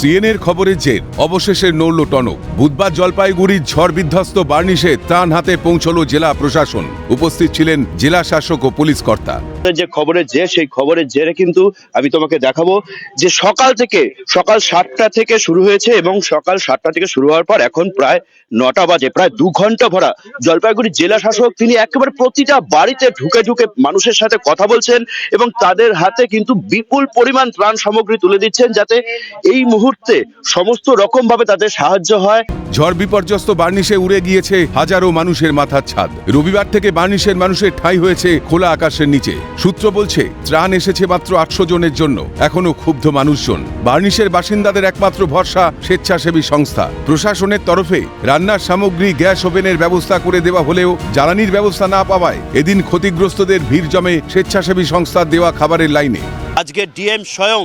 সিএনএর খবরের জের। অবশেষে নড়ল টনক। বুধবার জলপাইগুড়ির ঝড় বিধ্বস্ত বার্নিশে ত্রাণ হাতে পৌঁছলো জেলা প্রশাসন। উপস্থিত ছিলেন জেলা শাসক ও পুলিশ কর্তা। যে খবরের যে সেই খবরের জেরে কিন্তু আমি তোমাকে দেখাবো যে সকাল থেকে, সকাল সাতটা থেকে শুরু হয়েছে এবং সকাল সাতটা থেকে শুরু হওয়ার পর এখন প্রায় নটা বাজে, প্রায় দু ঘণ্টা ভরা জলপাইগুড়ি জেলা শাসক তিনি একেবারে প্রতিটা বাড়িতে ঢুকে ঢুকে মানুষের সাথে কথা বলছেন এবং তাদের হাতে কিন্তু বিপুল পরিমাণ ত্রাণ সামগ্রী তুলে দিচ্ছেন যাতে এই মুহূর্তে সমস্ত রকম ভাবে তাদের সাহায্য হয়। ঝড় বিপর্যস্ত বার্নিশে উড়ে গিয়েছে হাজারো মানুষের মাথার ছাদ। রবিবার থেকে বার্নিশের মানুষের ঠাঁই হয়েছে খোলা আকাশের নিচে। সূত্র বলছে, ত্রাণ এসেছে মাত্র আটশো জনের জন্য, এখনও ক্ষুব্ধ মানুষজন। বার্নিশের বাসিন্দাদের একমাত্র ভরসা, স্বেচ্ছাসেবী সংস্থা। প্রশাসনের তরফে রান্নার সামগ্রী, গ্যাস ওভেনের ব্যবস্থা করে দেওয়া হলেও জ্বালানির ব্যবস্থা না পাওয়ায় এদিন ক্ষতিগ্রস্তদের ভিড় জমে স্বেচ্ছাসেবী সংস্থার দেওয়া খাবারের লাইনে। আজকে ডিএম স্বয়ং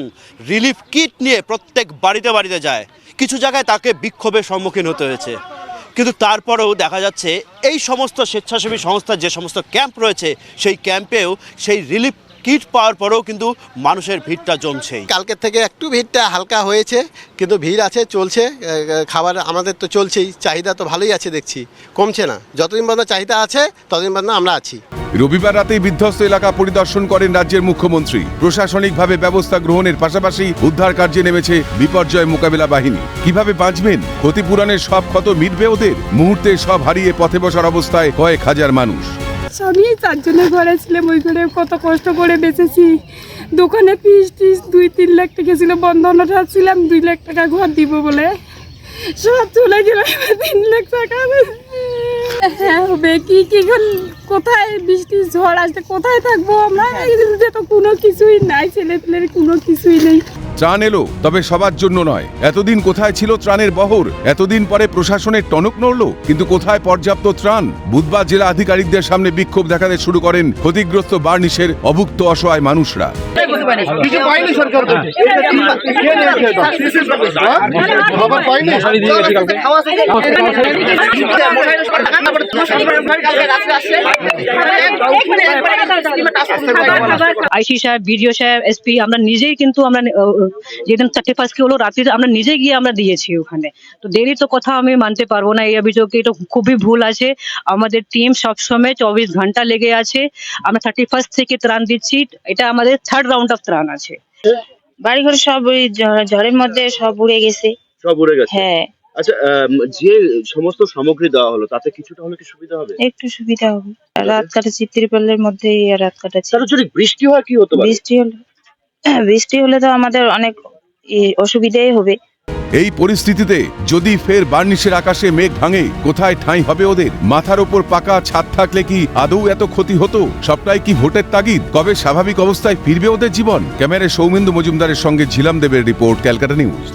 রিলিফ কিট নিয়ে প্রত্যেক বাড়িতে বাড়িতে যায়। কিছু জায়গায় তাকে বিক্ষোভের সম্মুখীন হতে হয়েছে। কিন্তু তারপরেও দেখা যাচ্ছে এই সমস্ত স্বেচ্ছাসেবী সংস্থার যে সমস্ত ক্যাম্প রয়েছে, সেই ক্যাম্পেও সেই রিলিফ কিট পাওয়ার পরেও কিন্তু মানুষের ভিড়টা জমছেই। কালকের থেকে একটু ভিড়টা হালকা হয়েছে, কিন্তু ভিড় আছে, চলছে। খাবার আমাদের তো চলছেই, চাহিদা তো ভালোই আছে দেখছি। কমছে না। যতদিন পর্যন্ত চাহিদা আছে, ততদিন পর্যন্ত আমরা আছি। রবিবার রাতেই বিধ্বস্ত এলাকা পরিদর্শন করেন রাজ্যের মুখ্যমন্ত্রী। প্রশাসনিকভাবে ব্যবস্থা গ্রহণের পাশাপাশি উদ্ধার কার্যে নেমেছে বিপর্যয় মোকাবিলা বাহিনী। কীভাবে বাঁচবেন? ক্ষতিপূরণের সব ক্ষত মিটবে ওদের? মুহূর্তে সব হারিয়ে পথে বসার অবস্থায় কয়েক হাজার মানুষ। স্বামী, তার ঘরে ছিলাম, ওই ঘরে কত কষ্ট করে বেঁচেছি। দোকানে পিস টিস দুই তিন লাখ টাকা ছিল বন্ধন ছিলাম, দুই লাখ টাকা ঘর দিব বলে। সব চলে গেল, তিন লাখ টাকা। হ্যাঁ হবে। কি কি কোথায় বৃষ্টি ঝড় আসতে কোথায় থাকব আমরা? এই তো কোনো কিছুই নাই ছেলে পেলের কোনো কিছুই নেই। ত্রাণ এলো তবে সবার জন্য নয়। এতদিন কোথায় ছিল ত্রাণের বহর? এতদিন পরে প্রশাসনের টনক নড়ল কিন্তু কোথায় পর্যাপ্ত ত্রাণ? বুধবার জেলা আধিকারিকদের সামনে বিক্ষোভ দেখাতে শুরু করেন ক্ষতিগ্রস্ত বার্নিশের অভুক্ত অসহায় মানুষরা। কিছু পাইনি সরকার আইসি সাহেব বিডিও সাহেব এসপি আমরা নিজেই কিন্তু আমরা যেদিন থার্টি ফার্স্ট কি হলো রাত্রিতে আমরা নিজে গিয়ে আমরা দিয়েছি ওখানে। তো দেরি তো কথা আমি মানতে পারব না এই অভিযোগে এটা খুবই ভুল আছে। আমাদের টিম সবসময় চব্বিশ ঘণ্টা লেগে আছে। আমরা থার্টি ফার্স্ট থেকে ত্রাণ দিচ্ছি এটা আমাদের থার্ড রাউন্ড অফ ত্রাণ আছে। বাড়িঘর সব ওই ঝড়ের মধ্যে সব উড়ে গেছে। সব উড়ে গেছে। হ্যাঁ। আচ্ছা যে সমস্ত সামগ্রী দেওয়া হলো তাতে কিছুটা হলে কি সুবিধা হবে? একটু সুবিধা হবে। রাত কাটাচ্ছি ত্রিপলের মধ্যেই রাত কাটাচ্ছি তাহলে যদি বৃষ্টি হয় কি হতে বৃষ্টি হলে বৃষ্টি হলে তো আমাদের অনেক অসুবিধাই হবে। এই পরিস্থিতিতে যদি ফের বার্নিশের আকাশে মেঘ ভাঙে কোথায় ঠাঁই হবে ওদের? মাথার ওপর পাকা ছাদ থাকলে কি আদৌ এত ক্ষতি হতো? সবটাই কি ভোটের তাগিদ? কবে স্বাভাবিক অবস্থায় ফিরবে ওদের জীবন? ক্যামেরায় সৌমেন্দু মজুমদারের সঙ্গে ঝিলাম দেবের রিপোর্ট ক্যালকাটা নিউজ।